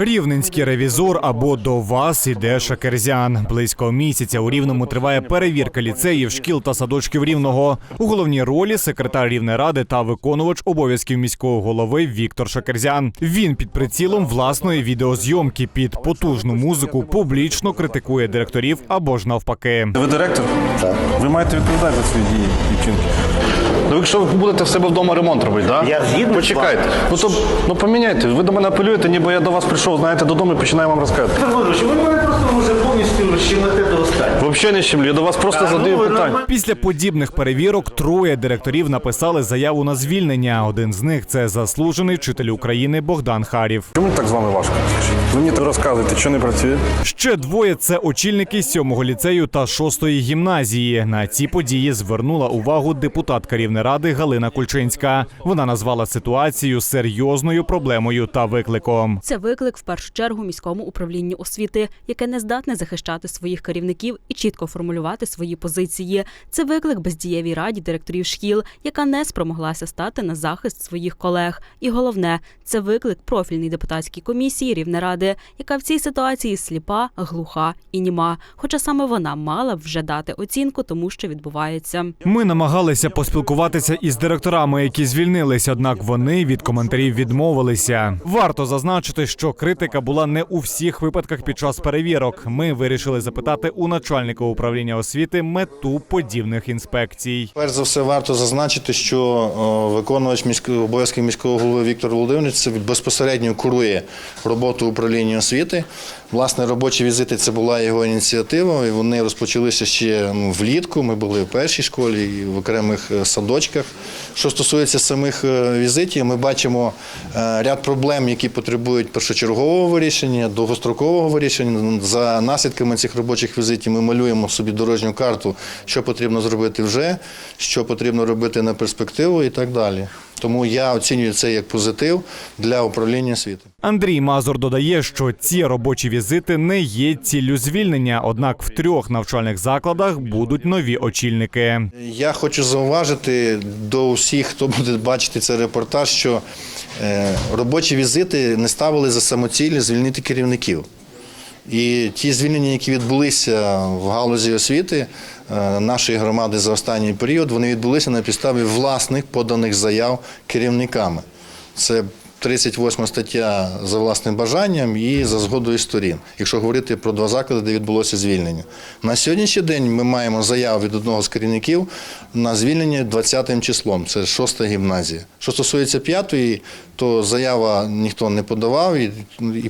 Рівненський ревізор або до вас іде Шакерзян. Близько місяця у Рівному триває перевірка ліцеїв, шкіл та садочків Рівного. У головній ролі секретар Рівнеради та виконувач обов'язків міського голови Віктор Шакерзян. Він під прицілом власної відеозйомки під потужну музику публічно критикує директорів або ж навпаки. Ви директор? Так. Ви маєте відповідати за свої дії, дівчинки. Ну, якщо ви будете в себе вдома ремонт робити, так? Я згідний Почекайте. Ну то ну поміняйте. Ви до мене апелюєте, ніби я до вас прийшов, знаєте, додому і починаю вам розказувати. Володимирович, ви мене щемите до останнього. Взагалі не щемлю, я до вас просто А, ну, задаю ви питання. нормально. Після подібних перевірок троє директорів написали заяву на звільнення. Один з них це заслужений вчитель України Богдан Харів. Чому так з вами важко? Ви мені розказуєте, що не працює? Ще двоє це очільники сьомого ліцею та шостої гімназії. На ці події звернула увагу депутатка Рівнеради Галина Кульчинська. Вона назвала ситуацію серйозною проблемою та викликом. Це виклик в першу чергу міському управлінню освіти, яке не здатне захищати своїх керівників і чітко формулювати свої позиції. Це виклик бездієвій раді директорів шкіл, яка не спромоглася стати на захист своїх колег. І головне, це виклик профільній депутатській комісії Рівнеради, яка в цій ситуації сліпа, глуха і німа. Хоча саме вона мала б вже дати оцінку тому, що відбувається. Ми намагалися поспілкуватися із директорами, які звільнились, однак вони від коментарів відмовилися. Варто зазначити, що критика була не у всіх випадках під час перевірок. Ми вирішили запитати у начальника управління освіти мету подібних інспекцій. Перш за все, варто зазначити, що виконувач міського обов'язків міського голови Віктор Володимирович безпосередньо курує роботу управління освіти. Власне, робочі візити це була його ініціатива. і Вони розпочалися ще влітку. Ми були в першій школі і в окремих е, садочках. Що стосується самих е, візитів, ми бачимо е, ряд проблем, які потребують першочергового вирішення, довгострокового вирішення. За наслідками цих робочих візитів ми малюємо собі дорожню карту, що потрібно зробити вже, що потрібно робити на перспективу і так далі. Тому я оцінюю це як позитив для управління освіти. Андрій Мазур додає, що ці робочі візити не є ціллю звільнення однак в трьох навчальних закладах будуть нові очільники. Я хочу зауважити до усіх, хто буде бачити цей репортаж, що е, робочі візити не ставили за самоціль звільнити керівників. І ті звільнення, які відбулися в галузі освіти е, нашої громади за останній період, вони відбулися на підставі власних поданих заяв керівниками. Це 38 стаття за власним бажанням і за згодою сторін, якщо говорити про два заклади, де відбулося звільнення. На сьогоднішній день ми маємо заяву від одного з керівників на звільнення 20 числом. Це шоста гімназія. Що стосується п'ятої, то заява ніхто не подавав, і,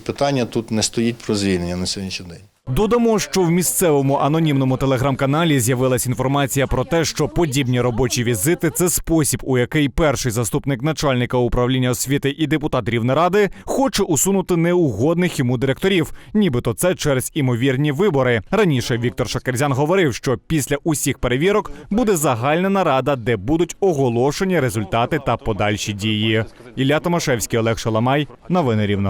питання тут не стоїть про звільнення на сьогоднішній день. Додамо, що в місцевому анонімному телеграм-каналі з'явилась інформація про те, що подібні робочі візити це спосіб, у який перший заступник начальника управління освіти і депутат Рівнеради хоче усунути неугодних йому директорів, нібито це через імовірні вибори. Раніше Віктор Шакерзян говорив, що після усіх перевірок буде загальна нарада, де будуть оголошені результати та подальші дії. Ілля Томашевський, Олег Шаламай, новини Рівного.